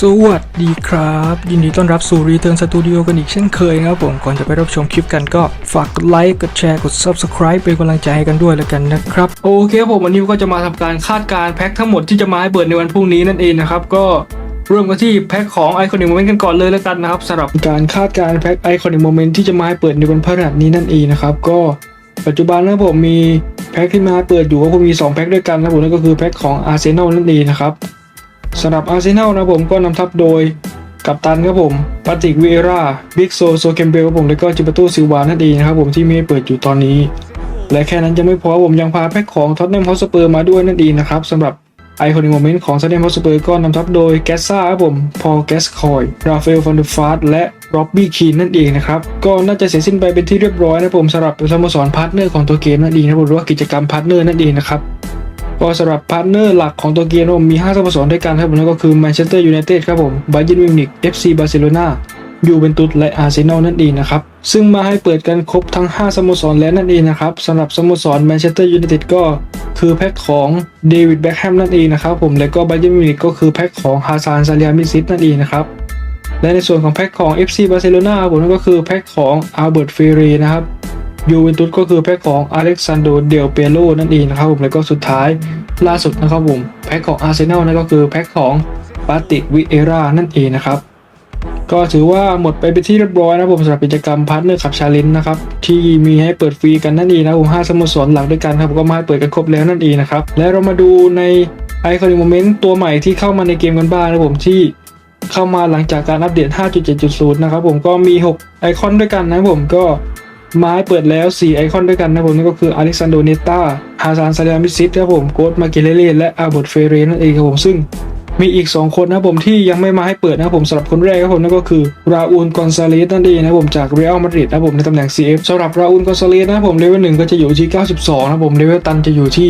สวัสดีครับ ยินดีต้อนรับสู่รีเทิร์นสตูดิโอกันอีกเช่นเคยนะครับผม ก่อนจะไปรับชมคลิปกันก็ฝากกดไลค์ กดแชร์ กด Subscribe เป็นกำลังใจให้กันด้วยแล้วกันนะครับ โอเคครับผมวันนี้ก็จะมาทำการคาดการ์แพ็คทั้งหมดที่จะมาให้เปิดในวันพรุ่งนี้นั่นเองนะครับ ก็เริ่มกันที่แพ็คของ Iconic Moment กันก่อนเลยแล้วกันนะครับสำหรับการคาดการ์แพ็ค Iconic Moment ที่จะมาให้เปิดในวันพฤหัสนี้นั่นเองนะครับก็ปัจจุบันนะผมมีแพ็คที่มาเปิดอยู่ก็คงมี 2 แพ็คด้วยกันนะผมนั่นก็คือแพ็คของอาร์เซนอลนั่นเองนะครับ สำหรับอาร์เซนอลนะผมก็นำทัพโดยกัปตันครับผมปาติกวีเอราบิ๊กโซโซเคมเบลครับผมแล้วก็จิปาโตซิลวานั่นเองนะครับผมที่มีเปิดอยู่ตอนนี้ และแค่นั้นจะไม่พอผมยังพาแพ็คของท็อตแนมฮอสเปอร์มาด้วยนั่นเองนะครับสำหรับไอคอนิกโมเมนต์ของท็อตแนมฮอสเปอร์ก็นำทัพโดยแกสซ่าครับผมพอลแกสคอยราฟาเอลฟันเดฟาร์ดและร็อบบี้คีนนั่นเองนะครับก็น่าจะเสร็จสิ้นไปเป็นที่เรียบร้อยนะผมสำหรับสโมสรพาร์ทเนอร์ของตัวเกมนั่นเองนะครับหรือว่ากิจกรรมพาร์ทเนอร์นั่นเองนะครับ ก็สำหรับพาร์ทเนอร์หลักของตัวเกมนะผมมี 5สโมสรด้วยกันครับผมนั่นก็คือแมนเชสเตอร์ยูไนเต็ดครับผมบาเยิร์นมิวนิกเอฟซีบาร์เซโลนายูเวนตุสและอาร์เซนอลนั่นเองนะครับ ซึ่งมาให้เปิดกันครบทั้ง 5สโมสรแล้วนั่นเองนะครับสำหรับสโมสรแมนเชสเตอร์ยูไนเต็ดก็คือแพ็คของเดวิดแบ็คแฮมนั่นเองนะครับผมและก็บาเยิร์นมิวนิกก็คือแพ็คของฮาซานซาเลียมิซิตนั่นเองนะครับและในส่วนของแพ็คของ FC บาร์เซโลนาผมนั่นก็คือแพ็คของอัลเบิร์ตเฟเรนะครับ ยูเวนตุสก็คือแพ็คของอเล็กซานโดเดลเปโลนั่นเองนะครับผมแล้วก็สุดท้ายล่าสุดนะครับผมแพ็คของอาร์เซนอลนั่นก็คือแพ็คของปาติวิเอรานั่นเองนะครับก็ถือว่าหมดไปเป็นที่เรียบร้อยนะผมสำหรับกิจกรรมพาร์ทเนอร์ขับชาเลนจ์นะครับที่มีให้เปิดฟรีกันนั่นเองนะผมห้าสโมสรหลักด้วยกันครับก็มาให้เปิดกันครบแล้วนั่นเองนะครับและเรามาดูในไอคอนิโมเมนต์ตัวใหม่ที่เข้ามาในเกมกันบ้างนะผมที่เข้ามาหลังจากการอัปเดต 5.7.0 นะครับผมก็มี 6 ไอคอนด้วยกันนะผมก็ ไม้เปิดแล้ว 4 ไอคอนด้วยกันนะผมนั่นก็คืออเล็กซานโดเนต้าฮาซานซาเลมิซิตครับผมโกดมาเกเลเลและอาบดเฟเรนั่นเองครับผมซึ่งมีอีก 2 คนนะผมที่ยังไม่มาให้เปิดนะผมสำหรับคนแรกครับผมนั่นก็คือราอูลกอนซาเลสนั่นเองนะผมจากเรอัลมาดริดนะผมในตำแหน่ง CF สำหรับราอูลกอนซาเลสนะผมเลเวลหนึ่งก็จะอยู่ที่ 92นะผมเลเวลตันจะอยู่ที่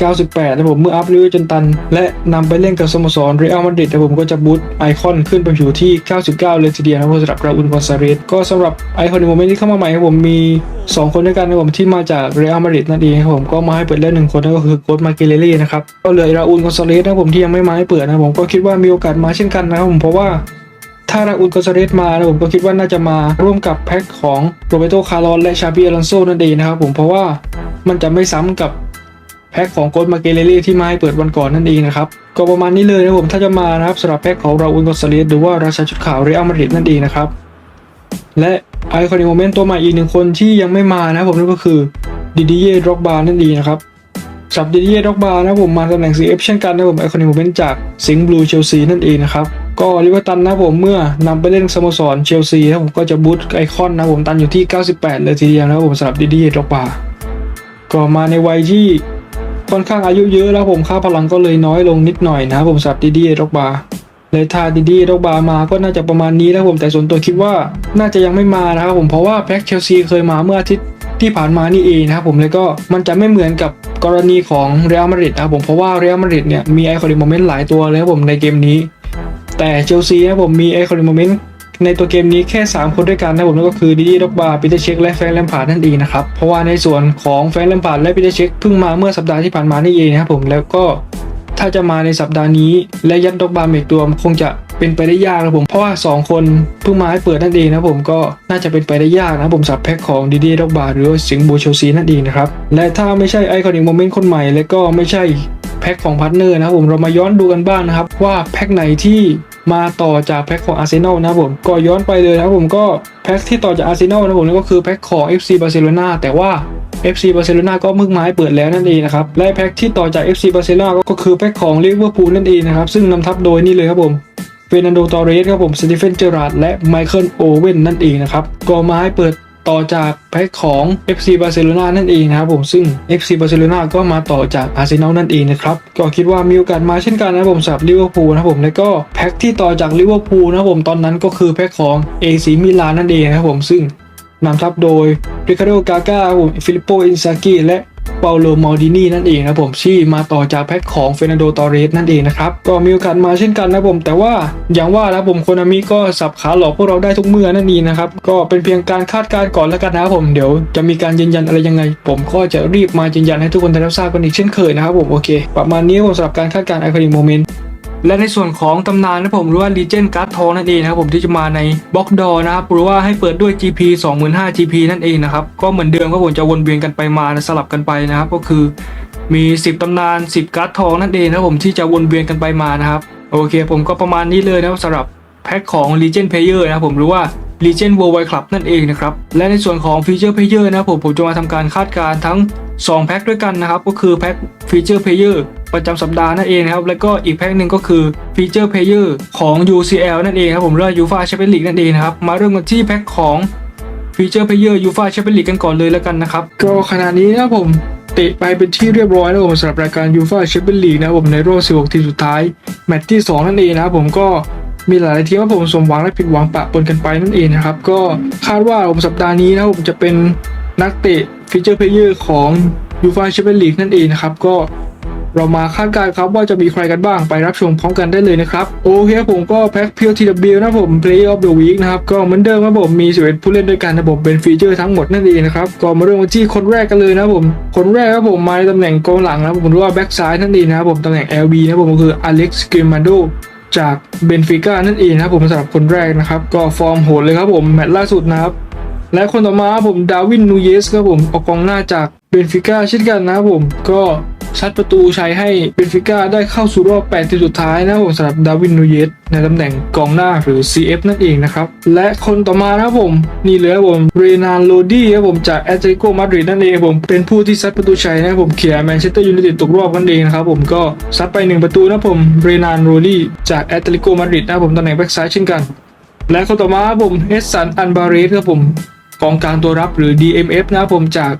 98นะผมเมื่ออัพเลเวลจนตัน และนำไปเล่นกับสโมสรเรอัลมาดริดนะผมก็จะบูตไอคอนขึ้นไปอยู่ที่ 99 เลยทีเดียวนะผมสำหรับราอุลกอนซาเรสก็สำหรับไอคอนในโมเมนต์ที่เข้ามาใหม่ครับผมมี 2 คนด้วยกันนะผมที่มาจากเรอัลมาดริดนั่นเองครับผมก็มาให้เปิดเล่นหนึ่งคนนั่นก็คือโกดมาเกเลเล่นะครับก็เหลือราอุลกอนซาเรสนะผมที่ยังไม่มาให้เปิดนะผมก็คิดว่ามีโอกาสมาเช่นกันนะครับผมเพราะว่าถ้าราอุลกอนซาเรสมานะผมก็คิดว่าน่าจะมาร่วมกับแพ็คของโรเบโตคาร์ลอนและชาบิอลอนโซนั่นเองนะครับผมเพราะว่ามันจะไม่ซ้ำกับ แพ็คของโกดมาเกเลเล่ที่มาให้เปิดวันก่อนนั่นเองนะครับก็ประมาณนี้เลยนะผมถ้าจะมานะครับสำหรับแพ็คของราอูลกอนซาเลสหรือว่าราชาชุดขาวเรอัลมาดริดนั่นเองนะครับและไอคอนิโมเมนต์ตัวใหม่อีกหนึ่งคนที่ยังไม่มานะผมนั่นก็คือดิดิเย่ด็อกบาร์นั่นเองนะครับสำหรับดิดิเย่ด็อกบาร์นะผมมาตำแหน่ง CF เช่นกันนะผมไอคอนิโมเมนต์จากสิงห์บลูเชลซีนั่นเองนะครับก็ลิเวอร์ตันนะผมเมื่อนำไปเล่นสโมสรเชลซีนะผมก็จะบูตไอคอนนะผมตันอยู่ที่ 98 เลยทีเดียวนะผมสำหรับดิดิเย่ด็อกบาร์ก็มาในวัยที่ ค่อนข้างอายุเยอะแล้วผมค่าพลังก็เลยน้อยลงนิดหน่อยนะผมสับดิดีด็อกบาเลยถ้าดิดีด็อกบามาก็น่าจะประมาณนี้แล้วผมแต่ส่วนตัวคิดว่าน่าจะยังไม่มานะครับผมเพราะว่าแพ็กเชลซีเคยมาเมื่ออาทิตย์ที่ผ่านมานี่เองนะครับผมแล้วก็มันจะไม่เหมือนกับกรณีของเรอัลมาดริดนะครับผมเพราะว่าเรอัลมาดริดเนี่ยมีไอคอนิโมเมนต์หลายตัวเลยครับผมในเกมนี้ แต่เชลซีนะผมมีไอคอนิโมเมนต์ ในตัวเกมนี้แค่ 3 คนด้วยกันนะผมนั่นก็คือดิดี้ด็อกบาร์ปีเตอร์เช็คและแฟรงค์แลมพาร์ดนั่นเองนะครับเพราะว่าในส่วนของแฟรงค์แลมพาร์ดและปีเตอร์เช็คเพิ่งมาเมื่อสัปดาห์ที่ผ่านมานี่เองนะครับผมแล้วก็ถ้าจะมาในสัปดาห์นี้ และยัดด็อกบาร์อีกตัวคงจะเป็นไปได้ยากนะผมเพราะว่า 2 คนเพิ่งมาให้เปิดนั่นเองนะผมก็น่าจะเป็นไปได้ยากนะผมสับแพ็คของดิดี้ด็อกบาร์หรือสิงบูเชซีนั่นเองนะครับและถ้าไม่ใช่ไอคอนิกโมเมนต์คนใหม่และก็ไม่ใช่แพ็คของพาร์ทเนอร์นะครับผมเรามาย้อนดูกันบ้างนะครับว่าแพ็คไหนที่ มาต่อจากแพ็คของอาร์เซนอลนะครับผมก็ย้อนไปเลยนะครับผมก็แพ็คที่ต่อจากอาร์เซนอลนะครับผมนั่นก็คือแพ็คของ FC บาร์เซโลนาแต่ว่า FC บาร์เซโลนาก็มึกไม้เปิดแล้วนั่นเองนะครับและแพ็คที่ต่อจาก FC บาร์เซโลนาก็คือแพ็คของลิเวอร์พูลนั่นเองนะครับซึ่งนำทัพโดยนี่เลยครับผมเฟรนันโดตอเรสครับผมสตีเฟนเจอราร์ดและไมเคิลโอเว่นนั่นเองนะครับก็มาให้เปิด ต่อจากแพ็คของ FC บาร์เซโลนานั่นเองนะครับผมซึ่ง FC บาร์เซโลนาก็มาต่อจากอาร์เซนอลนั่นเองนะครับก็คิดว่ามีโอกาสมาเช่นกันนะผมสำหรับลิเวอร์พูลนะผมแล้วก็แพ็คที่ต่อจากลิเวอร์พูลนะผมตอนนั้นก็คือแพ็คของ AC มิลานนั่นเองนะครับผมซึ่งนำทัพโดยริคาร์โดกาก้าผมฟิลิปโปอินซากิและ เปาโลมอลดินีนั่นเองนะผมที่มาต่อจากแพ็คของเฟรนันโดตอเรสนั่นเองนะครับก็มีโอกาสมาเช่นกันนะผม แต่ว่าอย่างว่านะผมโคนามิก็สับขาหลอกพวกเราได้ทุกเมื่อนั่นเองนะครับก็เป็นเพียงการคาดการณ์ก่อนแล้วกันนะครับผมเดี๋ยวจะมีการยืนยันอะไรยังไง ผมก็จะรีบมายืนยันให้ทุกคนได้รับทราบกันอีกเช่นเคยนะครับผมโอเค ประมาณนี้ผมสำหรับการคาดการณ์ไอคอนิกโมเมนต์ และในส่วนของตำนานนะผมหรือว่า Legend การ์ดทองนั่นเองนะครับผมที่จะมาในบล็อกดอนะครับหรือว่าให้เปิดด้วย GP 25,000 GP นั่นเองนะครับก็เหมือนเดิมครับผมจะวนเวียนกันไปมาสลับกันไปนะครับก็คือมี 10 ตำนาน 10 การ์ดทองนั่นเองนะครับผมที่จะวนเวียนกันไปมานะครับโอเค ผมก็ประมาณนี้เลยนะครับสำหรับแพ็คของ Legend Player นะครับผมหรือว่า Legend Worldwide Club นั่นเองนะครับและในส่วนของ Feature Player นะครับผมผมจะมาทำการคาดการณ์ทั้ง 2 แพ็คด้วยกันนะครับก็คือแพ็ค Feature Player ประจำสัปดาห์นั่นเองนะครับ แล้วก็อีกแพ็คหนึ่งก็คือ Feature Player ของ UCL นั่นเองครับผมเรื่อง UEFA Champions League นั่นเองนะครับ มาเริ่มกันที่แพ็คของ Feature Player UEFA Champions League กันก่อนเลยแล้วกันนะครับ ก็ขณะนี้นะครับผมเตะไปเป็นที่เรียบร้อยแล้วผมสำหรับรายการ UEFA Champions League นะครับผมในรอบ 16 ทีมสุดท้าย แมตช์ที่ 2 นั่นเองนะครับผมก็มีหลายทีมว่าผมสมหวังและผิดหวังปะปนกันไปนั่นเองนะครับ ก็คาดว่าผมสัปดาห์นี้นะครับผมจะเป็นนักเตะฟีเจอร์เพลเยอร์ของยูฟาแชมเปี้ยนลีกนั่นเองนะครับ ก็ เรามาคาดการณ์ครับว่าจะมีใครกันบ้างไปรับชมพร้อมกันได้เลยนะครับ โอเคผมก็แพ็คเพียวทีดับนะผม Play of the Week นะครับ ก็เหมือนเดิมครับผมมี11ผู้เล่นด้วยกันนะผมเป็นฟีเจอร์ทั้งหมดนั่นเองนะครับ ก็มาเริ่มกันที่คนแรกกันเลยนะผม คนแรกครับผมมาในตำแหน่งกองหลังนะผมหรือว่าแบ็กซ้ายนั่นเองนะครับผมตำแหน่ง LB นะผมก็คืออเล็กซ์เกม a นโดจากเบนฟิก้านั่นเองนะครับผมสำหรับคนแรกนะครับ ก็ฟอร์มโหดเลยครับผมแมตช์ล่าสุดนะครับและคนต่อมาครับผมดาวินนูเยสครับผมออกกองหน้าจากเบนฟิก้าเช่นกันนะครับผมก็ ชัดประตูชัยให้เบนฟิก้าได้เข้าสู่รอบ8ทีมสุดท้ายนะผมสำหรับดาวินนูเยสในตำแหน่งกองหน้าหรือ CF นั่นเองนะครับ และคนต่อมานะครับผมนี่เลยครับผมเรนานโลดี้ครับผมจากแอตเลติโกมาดริดนั่นเองผมเป็นผู้ที่ซัดประตูชัยนะครับผมเขี่ยแมนเชสเตอร์ยูไนเต็ดตกรอบนั่นเองนะครับผมก็ซัดไปหนึ่งประตูนะครับผมเรนานโรดี้จากแอตเลติโกมาดริดนะครับผมตำแหน่งแบ็กซ้ายเช่นกัน และคนต่อมาครับผมเอสันอันบาเรสครับผมกองกลางตัวรับหรือ DMF นะครับผมจาก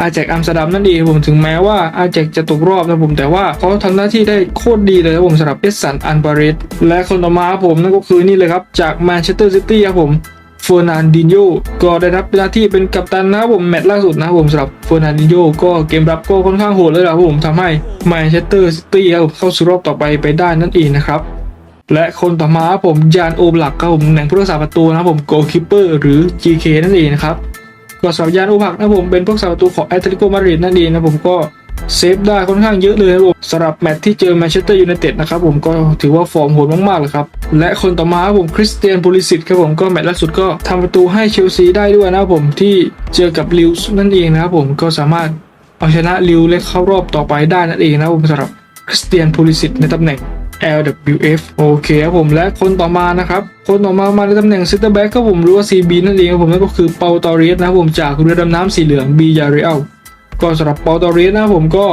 อาแจกอัมสเตอร์ดัมนั่นเองผมถึงแม้ว่าอาแจกจะตกรอบนะผมแต่ว่าเขาทำหน้าที่ได้โคตรดีเลยครับผมสำหรับเอสันอันบาเรสและคนต่อมาผมนั่นก็คือนี่เลยครับ จากแมนเชสเตอร์ซิตี้ครับผมเฟอร์นันดินโยก็ได้รับหน้าที่เป็นกัปตันนะครับผมแมตช์ล่าสุดนะครับผมสำหรับเฟอร์นันดินโยก็เกมรับก็ค่อนข้างโหดเลยนะครับผมทำให้แมนเชสเตอร์ซิตี้ครับเข้าสู่รอบต่อไปไปได้นั่นเองนะครับและคนต่อมาผมยานโอบลักครับผมแหน่งผู้รักษาประตูนะครับผมโกลคิปเปอร์หรือ GK นั่นเองนะครับ ก็สับยานอบลักนะผมเป็นผู้รักษาประตูของแอตเลติโกมาดริดนั่นเองนะผมก็เซฟได้ค่อนข้างเยอะเลยครับผมสำหรับแมตช์ที่เจอแมนเชสเตอร์ยูไนเต็ดนะครับผมก็ถือว่าฟอร์มโหดมากๆเลยครับ และคนต่อมาครับผมคริสเตียนพูลิสิตครับผมก็แมตช์ล่าสุดก็ทำประตูให้เชลซีได้ด้วยนะครับผมที่เจอกับลิวส์นั่นเองนะครับผมก็สามารถเอาชนะลิวและเข้ารอบต่อไปได้นั่นเองนะครับผมสำหรับคริสเตียนพูลิสิตในตำแหน่ง LWF โอเคครับผมและคนต่อมานะครับคนต่อมามาในตำแหน่ง Center Back ครับผมหรือว่า CB นั่นเองครับผมนั่นก็คือเปาตอรีสนะครับผมจากเรือดำน้ำสีเหลือง B ยาเรอัลก็สำหรับเปาตอรีสนะครับผมก็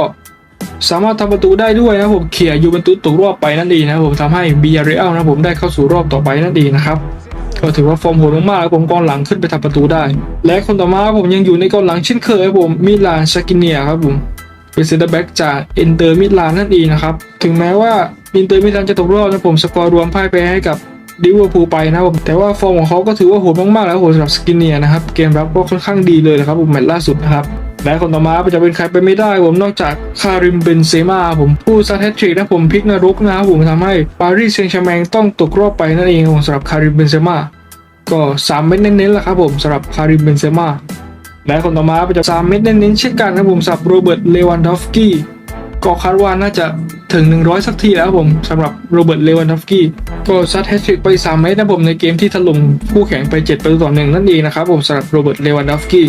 สามารถทำประตูได้ด้วยนะครับผมเขี่ยยูเวนตุสตกรอบไปนั่นเองนะครับผมทำให้ B ยาเรอัลนะครับผมได้เข้าสู่รอบต่อไปนั่นเองนะครับก็ถือว่าฟอร์มโหดมากๆครับผมกองหลังขึ้นไปทำประตูได้ และคนต่อมาผมยังอยู่ในกองหลังเช่นเคยครับผมมิลานชากิเนียครับผมเป็นเซนเตอร์แบ็กจากเอนเตอร์มิลานนั่นเองนะครับถึงแม้ว่า อินเตอร์มิลานจะตกรอบนะผมสกอร์รวมพ่ายแพ้ให้กับลิเวอร์พูลไปนะครับผมแต่ว่าฟอร์มของเขาก็ถือว่าโหดมากๆแล้วโหดสำหรับสกินเนียนะครับเกมรับก็ค่อนข้างดีเลยนะครับผมแมตช์ล่าสุดนะครับและคนต่อมาจะเป็นใครไปไม่ได้ผมนอกจากคาริมเบนเซมาผมผู้ซัดแฮตทริกนะผมพลิกนรกนะครับผมทำให้ปารีสเซงต์แชร์แมงต้องตกรอบไปนั่นเองผมสำหรับคาริมเบนเซมาก็สามเม็ดเน้นๆแหละครับผมสำหรับคาริมเบนเซมาและคนต่อมาเป็นจากสามเม็ดเน้นๆเช่นกันนะครับผมสำหรับโรเบิร์ตเลวันดอฟสกี้ ก็คาดว่าน่าจะถึง 100 สักทีแล้วผมสำหรับโรเบิร์ตเลวันดอฟกี้ก็ซัดแฮตทริกไป3เม็ดนะผมในเกมที่ถล่มคู่แข่งไป 7 ประตูต่อหนึ่งนั่นเองนะครับผมสำหรับโรเบิร์ตเลวันดอฟกี้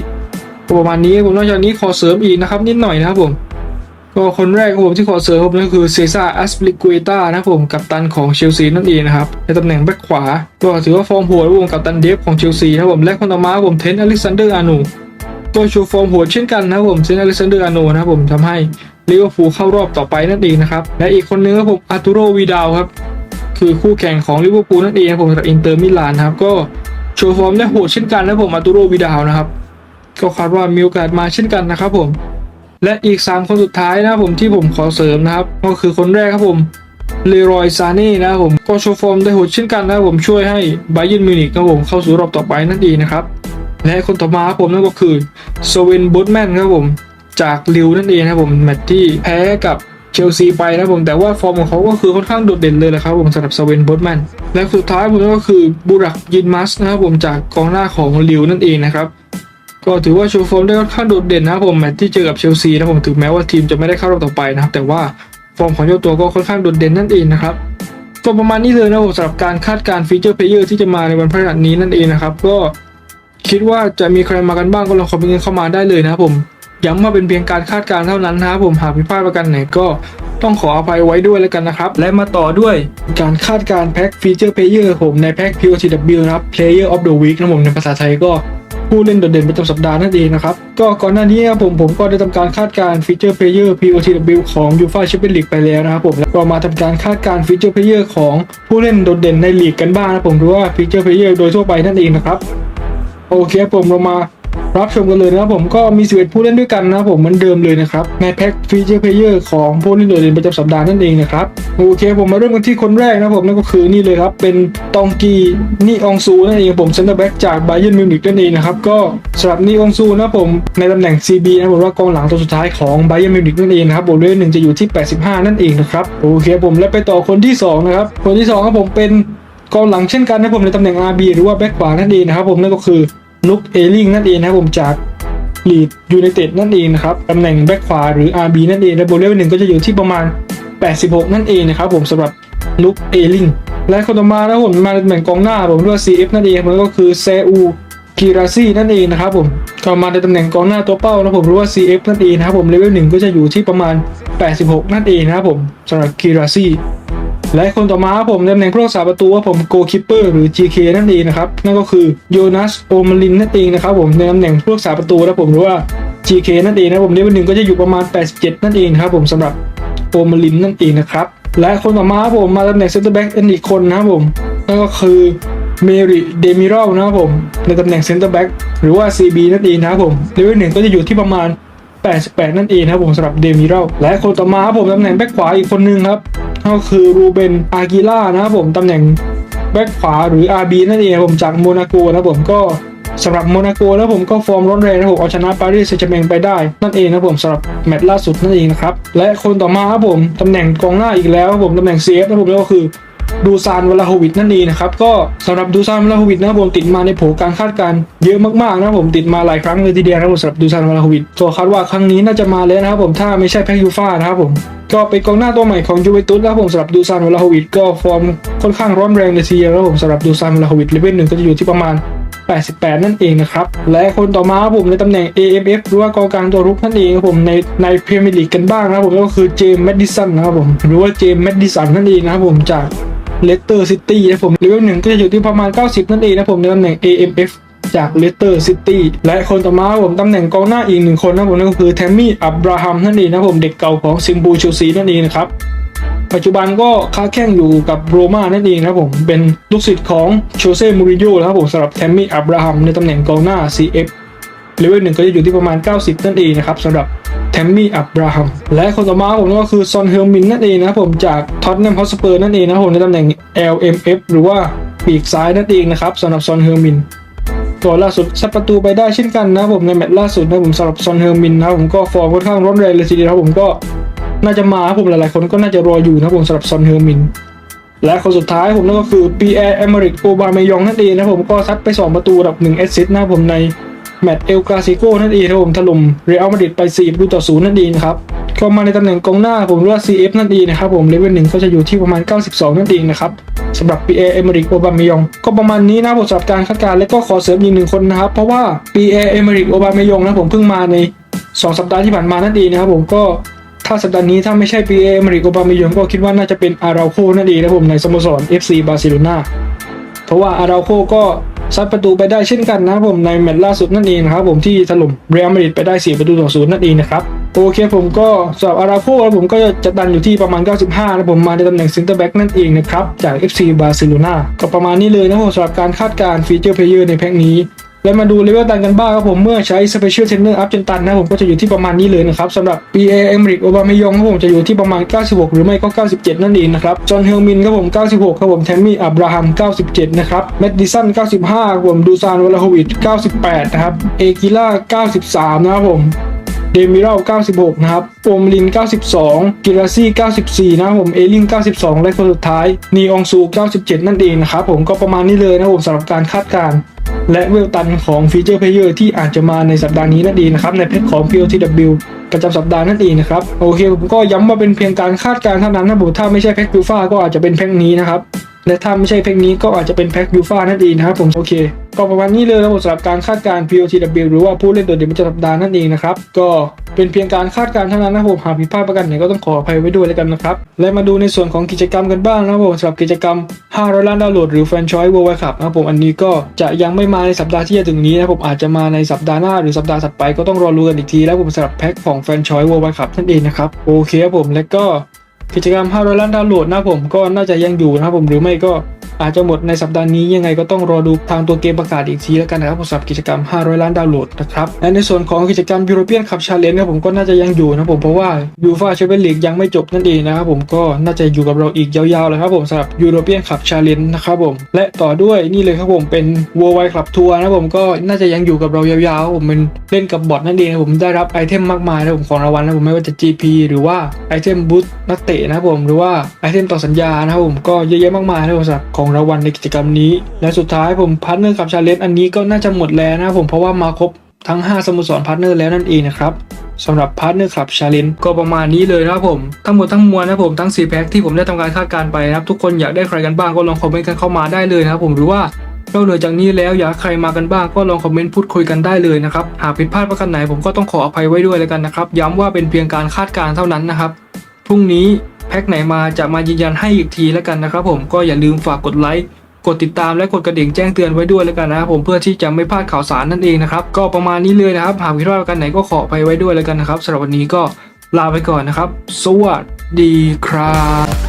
ประมาณนี้ผมนอกจากนี้ขอเสริมอีกนะครับนิดหน่อยนะครับผมก็คนแรกครับผมที่ขอเสริมครับนั่นคือเซซ่าอัสปลิกุเอตานะผมกัปตันของเชลซีนั่นเองนะครับในตำแหน่งแบ็คขวา ก็ถือว่าฟอร์มโหดครับผมกัปตันเดฟของเชลซีนะผมและคนต่อมาผมเทนอเล็กซานเดอร์อานู ก็โชว์ฟอร์มโหดเช่นกันนะครับผมเทนอเล็กซานเดอร์อานูนะครับผมทำให้ลิเวอร์พูลเข้ารอบต่อไปนั่นเองนะครับ และอีกคนนึงครับผมอาร์ตูโรวีดาวครับ คือคู่แข่งของลิเวอร์พูลนั่นเองครับผมกับอินเตอร์มิลานครับก็โชว์ฟอร์มได้โหดเช่นกันนะผมอาร์ตูโรวีดาวนะครับ ก็คาดว่ามีโอกาสมาเช่นกันนะครับผม และอีก 3 คนสุดท้ายนะผมที่ผมขอเสริมนะครับ ก็คือคนแรกครับผมเลรอยซาเน่นะครับผมก็โชว์ฟอร์มได้โหดเช่นกันนะครับผมช่วยให้ไบเยนมิวนิกนะครับผมเข้าสู่รอบต่อไปนั่นเองนะครับ และคนต่อมาครับผมนั่นก็คือสเวนบูตแมนครับผมจากลิวนั่นเองนะครับผมแมตช์ที่แพ้กับเชลซีไปนะครับผมแต่ว่าฟอร์มของเขาก็คือค่อนข้างโดดเด่นเลยแหละครับผมสำหรับสเวนบูตแมนและสุดท้ายผมก็คือบูรักยินมัสนะครับผมจากกองหน้าของลิวนั่นเองนะครับก็ถือว่าโชว์ฟอร์มได้ค่อนข้างโดดเด่นนะครับผมแมตช์ที่เจอกับเชลซีนะผมถึงแม้ว่าทีมจะไม่ได้เข้ารอบต่อไปนะครับแต่ว่าฟอร์มของเจ้าตัวก็ค่อนข้างโดดเด่นนั่นเองนะครับก็ประมาณนี้เลยนะผมสำหรับการคาดการณ์ฟีเจอร์เพลเยอร์ที่จะมาในวันพฤหัสนี้นั่นเองนะครับก็ คิดว่าจะมีใครมากันบ้างก็ลองคอมเมนต์เข้ามาได้เลยนะครับผมย้ำว่าเป็นเพียงการคาดการณ์เท่านั้นนะครับผมหากผิดพลาดประกันไหนก็ต้องขออภัยไว้ด้วยแล้วกันนะครับ และมาต่อด้วยการคาดการณ์แพ็คฟีเจอร์เพลเยอร์ผมในแพ็ค POTW นะครับ Player of the Week นะผมในภาษาไทยก็ผู้เล่นโดดเด่นประจำสัปดาห์นั่นเองนะครับ ก็ก่อนหน้านี้ผมผมก็ได้ทำการคาดการณ์ฟีเจอร์เพลเยอร์ POTW ของ UEFA Champions League ไปแล้วนะครับผมแล้วก็มาทำการคาดการณ์ฟีเจอร์เพลเยอร์ของผู้เล่นโดดเด่นในลีกกันบ้างนะผมหรือว่าฟีเจอร์เพลเยอร์โดยทั่วไปนั่นเองนะครับ โอเคผมเรามารับชมกันเลยนะครับผมก็มี 11 ผู้เล่นด้วยกันนะครับผมเหมือนเดิมเลยนะครับ ในแพ็คฟีเจอร์เพลเยอร์ของผู้เล่นโดดเด่นประจำสัปดาห์นั่นเองนะครับ โอเคผมมาเริ่มกันที่คนแรกนะผมนั่นก็คือนี่เลยครับ เป็นตองกีนี่องซูนั่นเองผมเซนเตอร์แบ็กจากไบเยนมิวนิกนั่นเองนะครับ ก็สำหรับนี่องซูนะผมในตำแหน่ง CB นะผมว่ากองหลังตัวสุดท้ายของไบเยนมิวนิกนั่นเองนะครับบทเรียนหนึ่งจะอยู่ที่ 85 นั่นเองนะครับโอเคผมและไปต่อคนที่สองนะครับคนที่สองครับผมเป็น กองหลังเช่นกันนะผมในตำแหน่ง RB หรือว่าแบ็คขวานั่นเองนะครับผมนั่นก็คือนุกเอลิงนั่นเองนะครับผมจากลีดยูไนเต็ดนั่นเองนะครับตำแหน่งแบ็คขวาหรือ RB นั่นเองและโบเลเวลหนึ่งก็จะอยู่ที่ประมาณ 86 นั่นเองนะครับผมสำหรับนุกเอลิงและคนต่อมานะครับผมมาในตำแหน่งกองหน้าผมเรียกว่า CF นั่นเองมันก็คือเซอูกีราซีนั่นเองนะครับผมก็มาในตำแหน่งกองหน้าตัวเป้านะผมเรียกว่า CF นั่นเองนะครับผมเลเวลหนึ่งก็จะอยู่ที่ประมาณ 86 นั่นเองนะครับผมสำหรับกีราซี และคนต่อมาครับผมในตำแหน่งผู้รักษาประตูว่าผมโกคิปเปอร์หรือ GK นั่นเองนะครับนั่นก็คือโยนัสโอมาลินนั่นเองนะครับผมในตำแหน่งผู้รักษาประตูนะผมหรือว่า GK นั่นเองนะผมเลเวลหนึ่งก็จะอยู่ประมาณ 87 นั่นเองครับผมสำหรับโอมาลินนั่นเองนะครับและคนต่อมาครับผมมาตำแหน่งเซนเตอร์แบ็กอีกคนนะครับผมนั่นก็คือเมริเดมิรัลนะครับผมในตำแหน่งเซนเตอร์แบ็กหรือว่า CB นั่นเองนะครับผมเลเวลหนึ่งก็จะอยู่ที่ประมาณ 88 นั่นเองครับผมสำหรับเดมิรัลและคนต่อมาครับผมตำแหน่งแบ็คขวาอีกคนนึงครับ ก็คือรูเบนอากิล่านะครับผมตำแหน่งแบ็คขวาหรือ RB นั่นเองผมจากโมนาโกนะผมก็สำหรับโมนาโกแล้วผมก็ฟอร์มร้อนแรงนะผมเอาชนะปารีสแซงต์แมงไปได้ นั่นเองนะผมสำหรับแมตช์ล่าสุดนั่นเองนะครับและคนต่อมาครับผมตำแหน่งกองหน้าอีกแล้วครับผมตำแหน่ง CF นะผมก็คือ ดูซานวลาโฮวิดนั่นเองนะครับก็สำหรับดูซานวลาโฮวิดนะครับผมติดมาในโผการคาดการณ์เยอะมากๆนะครับผมติดมาหลายครั้งเลยทีเดียวนะครับผมสำหรับดูซานวลาโฮวิดตัวคาดว่าครั้งนี้น่าจะมาแล้วนะครับผมถ้าไม่ใช่แพ็กยูฟ่านะครับผมก็เป็นกองหน้าตัวใหม่ของยูเวนตุสแล้วผมสำหรับดูซานวลาโฮวิดก็ฟอร์มค่อนข้างร้อนแรงเลยทีเดียวแล้วผมสำหรับดูซานวลาโฮวิดเลเวลหนึ่งก็จะอยู่ที่ประมาณ 88 นั่นเองนะครับ และคนต่อมาครับผมในตำแหน่ง AMF หรือว่ากองกลางตัวรุกนั่นเองครับผมในในพรีเมียร์ลีกกันบ้างนะครับผมก็คือเจมส์แมดดิสันนะครับผมหรือว่าเจมส์แมดดิสันนั่นเองนะครับผมจาก เลสเตอร์ซิตี้นะผมเลเวลหนึ่งก็จะอยู่ที่ประมาณ 90 นั่นเองนะผมในตำแหน่ง AMF จากเลสเตอร์ซิตี้และคนต่อมาผมตำแหน่งกองหน้าอีกหนึ่งคนนะผมนั่นก็คือแทมมี่อับราฮัมนั่นเองนะผมเด็กเก่าของซิมบูชลซีนั่นเองนะครับปัจจุบันก็ค้าแข่งอยู่กับโรม่านั่นเองนะผมเป็นลูกศิษย์ของโชเซ่มูริโญ่นะครับผมสำหรับแทมมี่อับราฮัมในตำแหน่งกองหน้า CF เลเวลหนึ่งก็จะอยู่ที่ประมาณ 90 นั่นเองนะครับสำหรับแทมมี่อับราฮัมและคนต่อมาผมก็คือซอนเฮลมินนั่นเองนะผมจากท็อตแนมฮอสเปอร์นั่นเองนะผมในตำแหน่ง LMF หรือว่าปีกซ้ายนั่นเองนะครับสำหรับซอนเฮลมินตัวล่าสุดซัดประตูไปได้เช่นกันนะผมในแมตช์ล่าสุดนะผมสำหรับซอนเฮอร์มินนะผมก็ฟอร์มค่อนข้างร้อนแรงเลยทีเดียวครับผมก็น่าจะมาครับผมหลายๆ คนก็น่าจะรออยู่นะผมสำหรับซอนเฮอร์มิน และคนสุดท้ายผมนั่นก็คือปีแอร์เอเมริกโอบาเมยองนั่นเองนะผมก็ซัดไป 2 ประตูกับ1แอสซิสต์นะผมใน แมตช์เอลกาซิโกนั่นเองครับผมถล่มเรอัลมาดริดไป4ประตูต่อ0นั่นเองครับก็มาในตำแหน่งกองหน้าผมเรียกว่า CF นั่นเองนะครับผมเลเวลหนึ่งก็จะอยู่ที่ประมาณ 92 นั่นเองนะครับสำหรับปีแอเอเมริกโอบาเมยอง ก็ประมาณนี้นะผมสำหรับการคาดการณ์และก็ขอเสริมอีกหนึ่งคนนะครับ เพราะว่าปีแอเอเมริกโอบาเมยองนะผมเพิ่งมาใน 2 สัปดาห์ที่ผ่านมานั่นเองนะครับผมก็ถ้าสัปดาห์นี้ถ้าไม่ใช่ปีแอเอเมริกโอบาเมยองก็คิดว่าน่าจะเป็นอาราโคนั่นเองนะผมในสโมสร FC บาร์เซโลนาเพราะว่าอาราโคก็ ซัดประตูไปได้เช่นกันนะครับผมในแมตช์ล่าสุดนั่นเองนะครับผมที่ถล่มเรอัลมาดริดไปได้ 4 ประตูต่อศูนย์นั่นเองนะครับโอเคผมก็สำหรับอาราโคแล้วผมก็จะดันอยู่ที่ประมาณ 95แล้วผมมาในตำแหน่งซินเตอร์แบ็กนั่นเองนะครับจาก FC บาร์เซโลนาก็ประมาณนี้เลยนะผมสำหรับการคาดการณ์ฟีเจอร์เพลเยอร์ในแพ็กนี้ แล้วมาดูเลเวลตันกันบ้างครับผมเมื่อใช้ Special Trainer Up จนตันนะผมก็จะอยู่ที่ประมาณนี้เลยนะครับสำหรับ PA เอมริกโอบามายองครับผมจะอยู่ที่ประมาณ 96 หรือไม่ก็ 97 นั่นเองนะครับจอห์นเฮลมินครับผม 96 ครับผมแทมมี่อับราฮัม 97 นะครับแมดดิสัน 95 ครับผมดูซานวลาโฮวิด98 นะครับเอกิล่า 93 นะครับผมเดมิรัล96 นะครับโอมลิน 92 กิราซี่ 94 นะครับผม เอลิง 92 และคนสุดท้าย นีอองซู 97 นั่นเองนะครับผมก็ประมาณนี้เลยนะครับผมสำหรับการคาดการณ์ และเวลตันของฟีเจอร์เพลเยอร์ที่อาจจะมาในสัปดาห์นี้นั่นเองนะครับในแพ็คของ POTW ประจำสัปดาห์นั่นเองนะครับโอเคผมก็ย้ำว่าเป็นเพียงการคาดการณ์เท่านั้นนะผมถ้าไม่ใช่แพ็กยูฟ่าก็อาจจะเป็นแพ็กนี้นะครับ และถ้าไม่ใช่แพ็กนี้ก็อาจจะเป็นแพ็กยูฟ่านั่นเองนะครับผมโอเค ก็ประมาณนี้เลยนะผมสำหรับการคาดการณ์ POTW หรือว่าผู้เล่นตัวเด่นประจำสัปดาห์นั่นเองนะครับก็เป็นเพียงการคาดการณ์เท่านั้นนะผมหากผิดพลาดประการไหนก็ต้องขออภัยไว้ด้วยแล้วกันนะครับและมาดูในส่วนของกิจกรรมกันบ้างนะครับผมสำหรับกิจกรรม500ล้านดาวน์โหลดหรือแฟนชอยเวิร์ลคัพนะครับผมอันนี้ก็จะยังไม่มาในสัปดาห์ที่จะถึงนี้นะครับผมอาจจะมาในสัปดาห์หน้าหรือสัปดาห์ถัดไปก็ต้องรอรู้กันอีกทีแล้วผมสำหรับแพ็คของแฟนชอยเวิร์ลคัพนั่นเองนะครับโอเคครับผมและก็ กิจกรรม500ล้านดาวน์โหลดนะผมก็น่าจะยังอยู่นะครับผมหรือไม่ก็ อาจจะหมดในสัปดาห์นี้ยังไงก็ต้องรอดูทางตัวเกมประกาศอีกทีแล้วกันนะครับสำหรับกิจกรรม 500 ล้านดาวน์โหลดนะครับและในส่วนของกิจกรรม European Cup Challenge นะครับผมก็น่าจะยังอยู่นะผมเพราะว่า UEFA Champions League ยังไม่จบนั่นเองนะครับผมก็น่าจะอยู่กับเราอีกยาวๆเลยครับผมสำหรับ European Cup Challenge นะครับผมและต่อด้วยนี่เลยครับผมเป็น Worldwide Club Tour นะผมก็น่าจะยังอยู่กับเรายาวๆผมเป็นเล่นกับบอทนั่นเองผมได้รับไอเทมมากมายนะผมของรางวัลนะผมไม่ว่าจะ GP หรือว่าไอเทมบูตนักเตะนะผมหรือว่าไอเทมต่อสัญญานะครับผมก็เยอะแยะมากมายนะผมสำหรับของรางวัลในกิจกรรมนี้ และสุดท้ายผมพาร์ทเนอร์กับชาเลนจ์อันนี้ก็น่าจะหมดแล้วนะครับผมเพราะว่ามาครบทั้ง 5 สโมสรพาร์ทเนอร์แล้วนั่นเองนะครับสำหรับพาร์ทเนอร์คลับชาเลนจ์ก็ประมาณนี้เลยนะครับผม ทั้งหมดทั้งมวลนะผมทั้ง 4 แพ็คที่ผมได้ทำการคาดการณ์ไปนะครับ ทุกคนอยากได้ใครกันบ้างก็ลองคอมเมนต์กันเข้ามาได้เลยนะครับผมหรือว่านอกเหนือจากนี้แล้วอยากใครมากันบ้างก็ลองคอมเมนต์พูดคุยกันได้เลยนะครับ หากผิดพลาดประการไหนผมก็ต้องขออภัยไว้ด้วยแล้วกันนะครับ ย้ำว่าเป็นเพียงการคาดการณ์เท่านั้นนะครับพรุ่งนี้ แพ็คไหนมาจะมายืนยันให้อีกทีแล้วกันนะครับผมก็อย่าลืมฝากกดไลค์กดติดตามและกดกระดิ่งแจ้งเตือนไว้ด้วยแล้วกันนะครับผมเพื่อที่จะไม่พลาดข่าวสารนั่นเองนะครับก็ประมาณนี้เลยนะครับหากผิดพลาดการไหนก็ขอไปไว้ด้วยแล้วกันนะครับสำหรับวันนี้ก็ลาไปก่อนนะครับ สวัสดีครับ